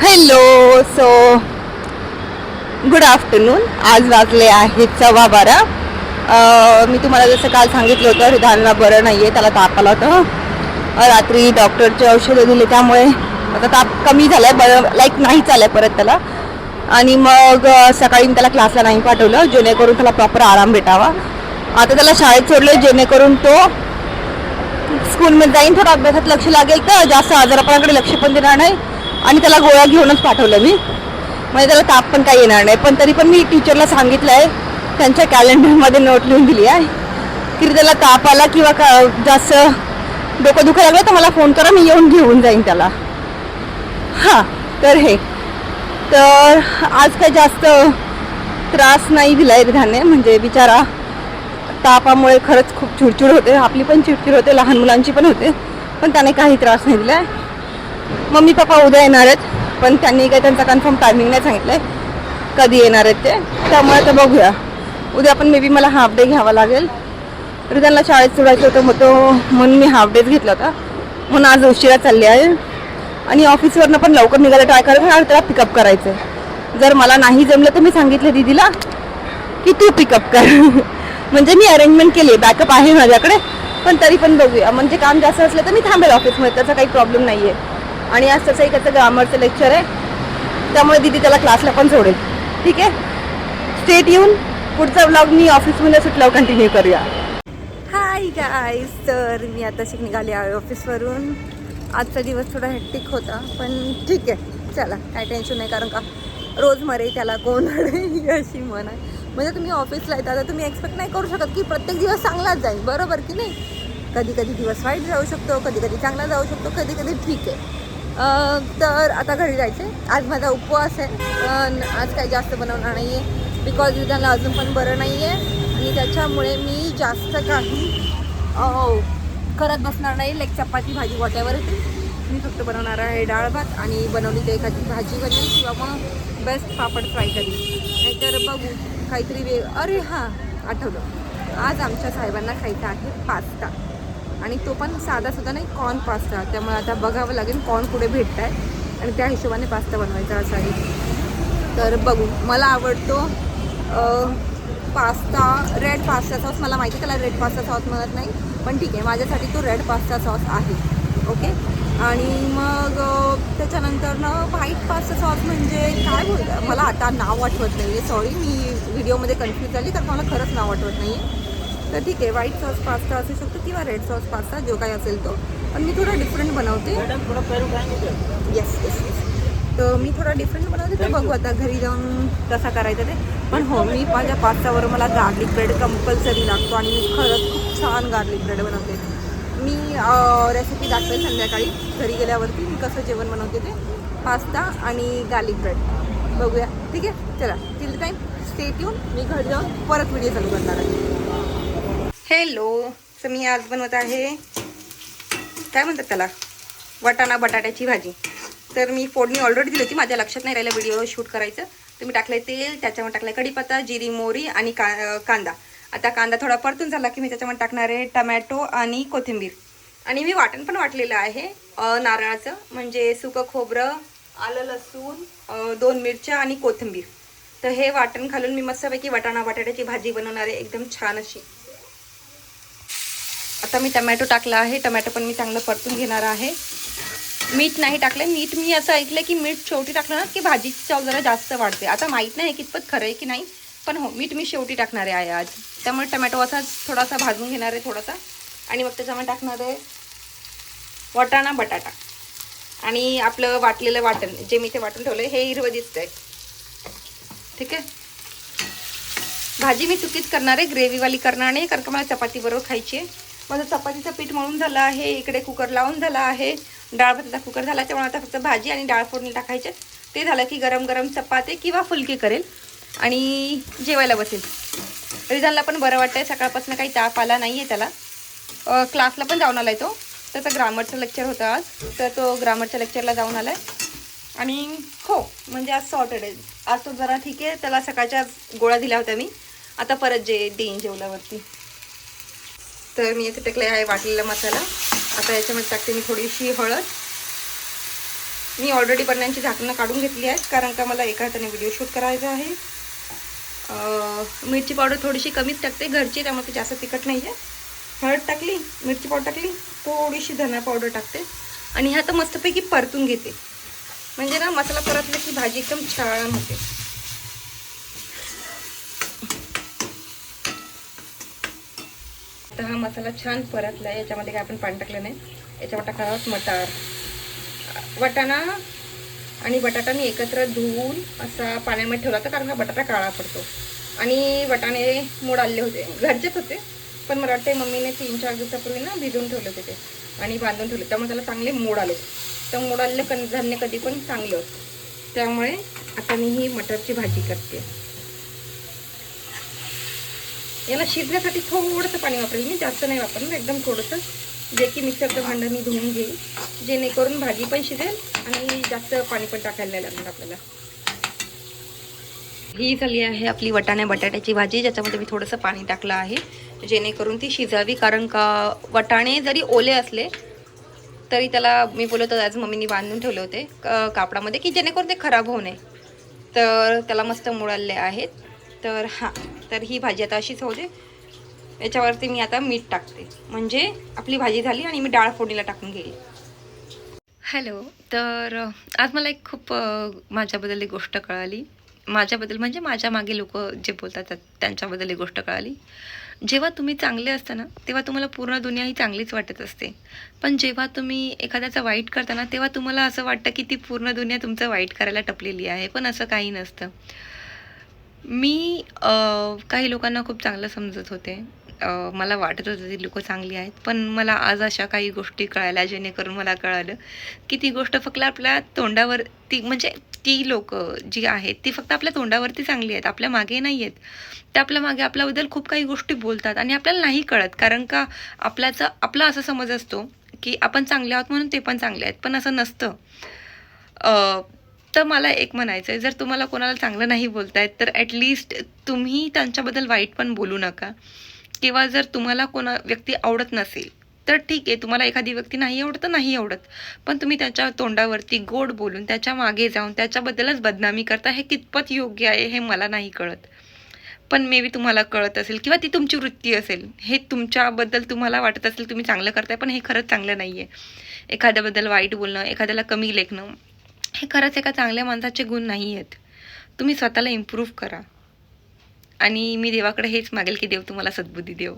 Hello so good afternoon आज वाजले आहेत सव्वा बारा. मी तुम्हाला जसं काल सांगितलं होतं हृदयाला बरं नाही आहे त्याला ताप आला होता. रात्री डॉक्टरचे औषधं दिले त्यामुळे आता ताप कमी झाला आहे बरं लाईक नाही चाललं परत त्याला. आणि मग सकाळी मी त्याला क्लासला नाही पाठवलं जेणेकरून त्याला प्रॉपर आराम भेटावा. आता त्याला शाळेत सोडलं जेणेकरून तो स्कूलमध्ये जाईन. थोडं अभ्यासात लक्ष लागेल तर जास्त आजारपणाकडे लक्ष पण देणार नाही. आणि त्याला गोळ्या घेऊनच पाठवलं मी. म्हणजे त्याला ताप पण काही येणार नाही. पण तरी पण मी टीचरला सांगितलं आहे त्यांच्या कॅलेंडरमध्ये नोट लिहून दिली आहे. की त्याला ताप आला किंवा का जास्त डोकं दुखायला लागलं तर मला फोन करा मी येऊन घेऊन जाईन त्याला. हां तर हे. तर आज काही जास्त त्रास नाही दिला आहे धान्य म्हणजे बिचारा तापामुळे खरंच खूप चिडचिड होते. आपली पण चिडचिड होते लहान मुलांची पण होते. पण त्याने काही त्रास नाही दिला आहे मम्मी पप्पा उद्या येणार आहेत पण त्यांनी काही त्यांचा कन्फर्म टायमिंग नाही सांगितलं आहे कधी येणार आहेत ते त्यामुळे आता बघूया. उद्या पण मे बी मला हाफ डे घ्यावा लागेल. तरी त्यांना शाळेत सोडायचं होतं मग तो म्हणून मी हाफ डेच घेतला होता. म्हणून आज उशिरा चालले आहे. आणि ऑफिसवरनं पण लवकर निघायला ट्राय करायचं आणि त्याला पिकअप करायचं आहे जर मला नाही जमलं तर मी सांगितलं दीदीला की तू पिकअप कर. म्हणजे मी अरेंजमेंट केली आहे बॅकअप आहे माझ्याकडे पण तरी पण बघूया. म्हणजे काम जास्त असलं तर मी थांबेल ऑफिसमध्ये त्याचा काही प्रॉब्लेम नाही आहे आणि आज तसंही त्याचं ग्रामरचं लेक्चर आहे. त्यामुळे दिदी त्याला क्लासला पण सोडेल. ठीक आहे? स्टेट येऊन पुढचा ब्लॉग मी ऑफिसमध्ये सुटल्यावर कंटिन्यू करूया. हाय गाईज तर मी आता शिक निघाली आहे ऑफिसवरून आजचा दिवस थोडा हॅक्टिक होता पण ठीक आहे. चला काय टेन्शन नाही कारण का रोज मरे त्याला कोण रडे ही अशी म्हण आहे. म्हणजे तुम्ही ऑफिसला येता तर तुम्ही एक्सपेक्ट नाही करू शकत की प्रत्येक दिवस चांगलाच जाईल. बरोबर की नाही? कधी कधी दिवस वाईट जाऊ शकतो कधी कधी चांगला जाऊ शकतो कधी कधी ठीक आहे. तर आता घरी जायचे आज माझा उपवास आहे. पण आज काही जास्त बनवणार नाही आहे बिकॉज त्याला अजून पण बरं नाही आहे आणि त्याच्यामुळे मी जास्त काही करत बसणार नाही. लाईक चपाती भाजी वॉटेवर मी फक्त बनवणार आहे डाळ भात आणि बनवली ते एखादी भाजी बनेल किंवा मग बेस्ट पापड फ्राय करेल नाहीतर बघू. काहीतरी वे अरे हां आठवलं. आज आमच्या साहेबांना खायचं आहे पास्ता. आणि तो पण साधा सुद्धा नाही कॉर्न पास्ता त्यामुळे आता बघावं लागेल कॉर्न कुठे भेटत आहे आणि त्या हिशोबाने पास्ता बनवायचा असा आहे तर बघू मला आवडतो पास्ता रेड पास्ता सॉस मला माहिती आहे त्याला रेड पास्ता सॉस म्हणत नाही पण ठीक आहे माझ्यासाठी तो रेड पास्ता सॉस आहे. ओके आणि मग त्याच्यानंतर ना व्हाईट पास्ता सॉस म्हणजे काय बोलतं? मला आता नाव आठवत नाही आहे सॉरी मी व्हिडिओमध्ये कन्फ्यूज झाली तर मला खरंच नाव आठवत नाही आहे तर ठीक आहे व्हाईट सॉस पास्ता असू शकतो किंवा रेड सॉस पास्ता जो काही असेल तो. पण मी थोडा डिफरंट बनवते. येस येस येस तर मी थोडा डिफरंट बनवते तर बघू आता घरी जाऊन कसा करायचा ते. पण हो मी माझ्या पास्तावर मला गार्लिक ब्रेड कंपल्सरी लागतो आणि मी खरंच खूप छान गार्लिक ब्रेड बनवते. मी रेसिपी दाखवेल संध्याकाळी घरी गेल्यावरती मी कसं जेवण बनवते ते. पास्ता आणि गार्लिक ब्रेड बघूया. ठीक आहे? चला टिल टाईम स्टेट येऊन मी घरी जाऊन परत व्हिडिओ चालू करणार आहे. हॅलो तर मी आज बनवत आहे काय म्हणतात त्याला? वाटाणा बटाट्याची भाजी. तर मी फोडणी ऑलरेडी दिली होती माझ्या लक्षात नाही राहिलं व्हिडिओ शूट करायचं. तर मी टाकलं तेल त्याच्यामध्ये टाकलं कढीपत्ता जिरी मोरी आणि का कांदा. आता कांदा थोडा परतून झाला की मी त्याच्यामध्ये टाकणार आहे टमॅटो आणि कोथिंबीर. आणि मी वाटण पण वाटलेलं आहे नारळाचं. म्हणजे सुकं खोबरं आलं लसूण दोन मिरच्या आणि कोथिंबीर. तर हे वाटण घालून मी मस्तपैकी वाटाणा बटाट्याची भाजी बनवणार आहे. एकदम छान अशी. आता मी टमॅटो टाकला आहे. टमॅटो पण मी चांगलं परतून घेणार आहे. मीठ नाही टाकलं. मीठ मी असं ऐकलं की मीठ शेवटी टाकलं ना की भाजीची चव जरा जास्त वाढते. आता माहीत नाही कितपत खरं आहे की नाही पण हो मीठ मी शेवटी टाकणार आहे आज. त्यामुळे टमॅटो असा थोडासा भाजून घेणार आहे थोडासा. आणि मग त्याच्यामध्ये टाकणार आहे वाटाणा बटाटा. आणि आपलं वाटलेलं वाटण जे मी ते वाटून ठेवलं हे हिरवं दिसतंय ठीक आहे? भाजी मी चुकीच करणार आहे. ग्रेव्हीवाली करणार नाही कारण का मला चपाती बरोबर खायची आहे. माझं चपातीचं पीठ मळून झालं आहे इकडे कुकर लावून झाला आहे. डाळ भाताचा कुकर झाला त्यामुळे आता फक्त भाजी आणि डाळ फोडणी टाकायचे. ते झालं की गरम गरम चपाती किंवा फुलके करेल आणि जेवायला बसेल. रिझनला पण बरं वाटतंय सकाळपासून काही ताप आला नाही आहे त्याला क्लासला पण जाऊन आला आहे तो. त्याचा ग्रामरचं लेक्चर होतं आज. तर तो ग्रामरच्या लेक्चरला जाऊन आला आहे आणि हो म्हणजे आज सॉर्टेड आहे. आज तो जरा ठीक आहे. त्याला सकाळच्या गोळ्या दिल्या होत्या मी. आता परत जे देईन जेवल्यावरती. तर मी इथे टाकले आहे वाटलेला मसाला. आता याच्यामध्ये टाकते मी थोडीशी हळद. मी ऑलरेडी बटाण्याची झाकणं काढून घेतली आहेत कारण का मला एका हाताने व्हिडिओ शूट करायचा आहे. मिरची पावडर थोडीशी कमीच टाकते घरची त्यामुळे ती जास्त तिखट नाही आहे हळद टाकली मिरची पावडर टाकली थोडीशी धना पावडर टाकते. आणि ह्या तर मस्तपैकी परतून घेते. म्हणजे ना मसाला परतला की भाजी एकदम छान होते. आता हा मसाला छान परतला आहे याच्यामध्ये काय आपण पाणी टाकलं नाही. याच्यावर टाकणार आहोत मटार. वटाणा आणि बटाटा मी एकत्र धुवून असा पाण्यामध्ये ठेवला होता कारण हा बटाटा काळा पडतो. आणि वटाणे मोड आले होते. घरचेच होते पण मला वाटते मम्मीने तीन चार दिवसापूर्वी ना भिजवून ठेवले होते ते आणि बांधून ठेवले. त्यामुळे त्याला चांगले मोड आले. तर मोड आलेलं कण धान्य कधी पण चांगलं. असतं त्यामुळे आता मी ही मटरची भाजी करते. याला शिजण्यासाठी थोडंसं पाणी वापरेल. मी जास्त नाही वापरणार एकदम थोडंसं. जे की मिक्सरचं भांडं मी धुवून घेईल जेणेकरून भाजी पण शिजेल आणि जास्त पाणी पण टाकायला नाही लागणार आपल्याला. ही झाली आहे आपली वटाणे बटाट्याची भाजी ज्याच्यामध्ये मी थोडंसं पाणी टाकलं आहे. जेणेकरून ती शिजावी कारण का वटाणे जरी ओले असले तरी त्याला मी बोलत होते आज मम्मीनी बांधून ठेवले होते क- कापडामध्ये की जेणेकरून ते खराब होऊ नये. तर त्याला मस्त मुळाले आहेत. तर हां तर ही भाजी आता अशीच होते याच्यावरती मी आता मीठ टाकते. म्हणजे आपली भाजी झाली आणि मी डाळ फोडणीला टाकून घेईल. हॅलो तर आज मला एक खूप माझ्याबद्दल एक गोष्ट कळाली. माझ्याबद्दल म्हणजे माझ्या मागे लोक जे बोलतात त्यांच्याबद्दल एक गोष्ट कळाली. जेव्हा तुम्ही चांगले असता ना तेव्हा तुम्हाला पूर्ण दुनिया ही चांगलीच वाटत असते. पण जेव्हा तुम्ही एखाद्याचं वाईट करता ना तेव्हा तुम्हाला असं वाटतं की ती पूर्ण दुनिया तुमचं वाईट करायला टपलेली आहे. पण असं काही नसतं. मी काही लोकांना खूप चांगलं समजत होते. मला वाटत होतं ती लोकं चांगली आहेत पण मला आज अशा काही गोष्टी कळाल्या जेणेकरून मला कळालं की ती गोष्ट फक्त आपल्या तोंडावर ती म्हणजे ती लोक जी आहेत ती फक्त आपल्या तोंडावरती चांगली आहेत आपल्या मागे नाही आहेत. ते आपल्या मागे आपल्याबद्दल खूप काही गोष्टी बोलतात आणि आपल्याला नाही कळत कारण का आपल्याचा आपला असा समज असतो की आपण चांगले आहोत म्हणून ते पण चांगले आहेत पण असं नसतं. तर मला एक म्हणायचं आहे जर तुम्हाला कोणाला चांगलं नाही बोलतायत तर ॲटलिस्ट तुम्ही त्यांच्याबद्दल वाईट पण बोलू नका. किंवा जर तुम्हाला कोणा व्यक्ती आवडत नसेल तर ठीक आहे तुम्हाला एखादी व्यक्ती नाही आवडत तर नाही आवडत. पण तुम्ही त्याच्या तोंडावरती गोड बोलून त्याच्यामागे जाऊन त्याच्याबद्दलच बदनामी करता हे कितपत योग्य आहे हे मला नाही कळत. पण मे बी तुम्हाला कळत असेल किंवा ती तुमची वृत्ती असेल हे तुमच्याबद्दल तुम्हाला वाटत असेल तुम्ही चांगलं करताय पण हे खरंच चांगलं नाही आहे एखाद्याबद्दल वाईट बोलणं एखाद्याला कमी लेखणं हे खरंच एका चांगल्या माणसाचे गुण नाही आहेत तुम्ही स्वतःला इम्प्रूव्ह करा. आणि मी देवाकडे हेच मागेल की देव तुम्हाला सद्बुद्धी देव.